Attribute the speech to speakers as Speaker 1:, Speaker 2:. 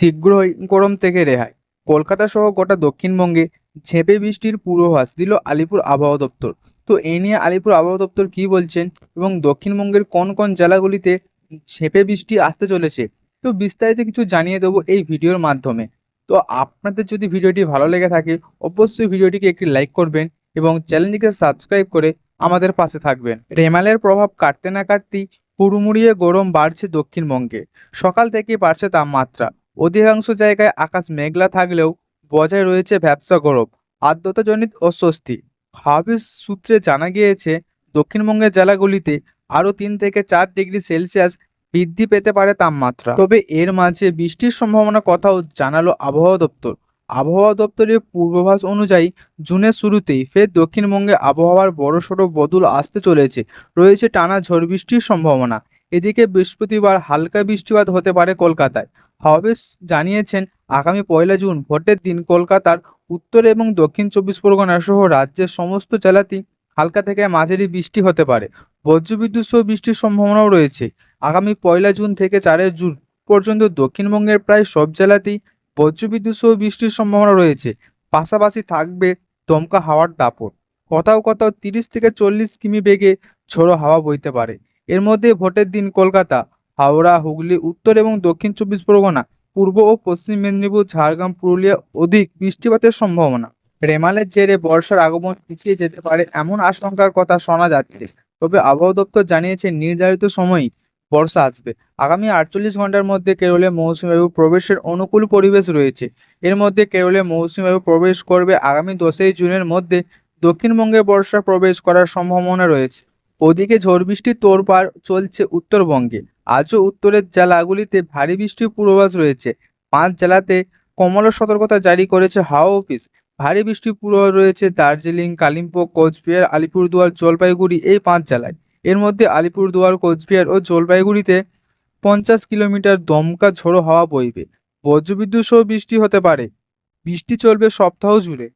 Speaker 1: শীঘ্রই গরম থেকে রেহাই কলকাতা সহ গোটা দক্ষিণবঙ্গে ঝেঁপে বৃষ্টির পূর্বাভাস দিল আলিপুর আবহাওয়া দপ্তর তো এ নিয়ে আলিপুর আবহাওয়া দপ্তর কি বলছেন এবং দক্ষিণবঙ্গের কোন কোন জেলাগুলিতে ঝেঁপে বৃষ্টি আসতে চলেছে তো বিস্তারিত কিছু জানিয়ে দেবো এই ভিডিওর মাধ্যমে তো আপনাদের যদি ভিডিওটি ভালো লেগে থাকে অবশ্যই ভিডিওটিকে একটি লাইক করবেন এবং চ্যানেলটিকে সাবস্ক্রাইব করে আমাদের পাশে থাকবেন
Speaker 2: রেমালের প্রভাব কাটতে না কাটতেই হুড়মুড়িয়ে গরম বাড়ছে দক্ষিণবঙ্গে সকাল থেকে বাড়ছে তাপমাত্রা অধিকাংশ জায়গায় আকাশ মেঘলা থাকলেও বজায় রয়েছে ব্যবসা গরব আর্দ্রতাজনিত অস্বস্তি হাবিস সূত্রে জানা গিয়েছে দক্ষিণবঙ্গের জেলাগুলিতে আরও তিন থেকে চার ডিগ্রি সেলসিয়াস বৃদ্ধি পেতে পারে তাপমাত্রা তবে এর মাঝে বৃষ্টির সম্ভাবনা কথাও জানালো আবহাওয়া দপ্তর আবহাওয়া দপ্তরের পূর্বাভাস অনুযায়ী জুনের শুরুতেই ফের দক্ষিণবঙ্গে আবহাওয়ার বড়সড় বদল আসতে চলেছে রয়েছে টানা ঝড় বৃষ্টির সম্ভাবনা এদিকে বৃহস্পতিবার হালকা বৃষ্টিপাত হতে পারে কলকাতায় হাওয়াবেশ জানিয়েছেন আগামী পয়লা জুন ভোটের দিন কলকাতার উত্তর এবং দক্ষিণ চব্বিশ পরগনা সহ রাজ্যের সমস্ত জেলাতেই হালকা থেকে মাঝারি বৃষ্টি হতে পারে বজ্রবিদ্যুৎ সহ বৃষ্টির সম্ভাবনাও রয়েছে আগামী পয়লা জুন থেকে চারের জুন পর্যন্ত দক্ষিণবঙ্গের প্রায় সব জেলাতেই বজ্রবিদ্যুৎ সহ বৃষ্টির সম্ভাবনা রয়েছে পাশাপাশি থাকবে দমকা হাওয়ার দাপট কোথাও কোথাও তিরিশ থেকে চল্লিশ কিমি বেগে ছোড়ো হাওয়া বইতে পারে এর মধ্যে ভোটের দিন কলকাতা হাওড়া হুগলি উত্তর এবং দক্ষিণ চব্বিশ পরগনা পূর্ব ও পশ্চিম মেদিনীপুর ঝাড়গ্রাম পুরুলিয়া অধিক বৃষ্টিপাতের সম্ভাবনা রেমালের জেরে বর্ষার আগমন পিছিয়ে যেতে পারে এমন আশঙ্কার কথা শোনা যাচ্ছে তবে আবহাওয়া দপ্তর জানিয়েছে নির্ধারিত সময়ই বর্ষা আসবে আগামী আটচল্লিশ ঘন্টার মধ্যে কেরলে মৌসুমী বায়ু প্রবেশের অনুকূল পরিবেশ রয়েছে এর মধ্যে কেরলে মৌসুমী বায়ু প্রবেশ করবে আগামী দশই জুনের মধ্যে দক্ষিণবঙ্গে বর্ষা প্রবেশ করার সম্ভাবনা রয়েছে ওদিকে ঝড় বৃষ্টির তোরপার চলছে উত্তরবঙ্গে আজও উত্তরের জেলাগুলিতে ভারী বৃষ্টির পূর্বাভাস রয়েছে পাঁচ জেলাতে কমলা সতর্কতা জারি করেছে হাওয়া অফিস ভারী বৃষ্টির পূর্বাভাস রয়েছে দার্জিলিং কালিম্পং কোচবিহার আলিপুরদুয়ার জলপাইগুড়ি এই পাঁচ জেলায় এর মধ্যে আলিপুরদুয়ার কোচবিহার ও জলপাইগুড়িতে পঞ্চাশ কিলোমিটার দমকা ঝোড়ো হাওয়া বইবে বজ্রবিদ্যুৎ সহ বৃষ্টি হতে পারে বৃষ্টি চলবে সপ্তাহ জুড়ে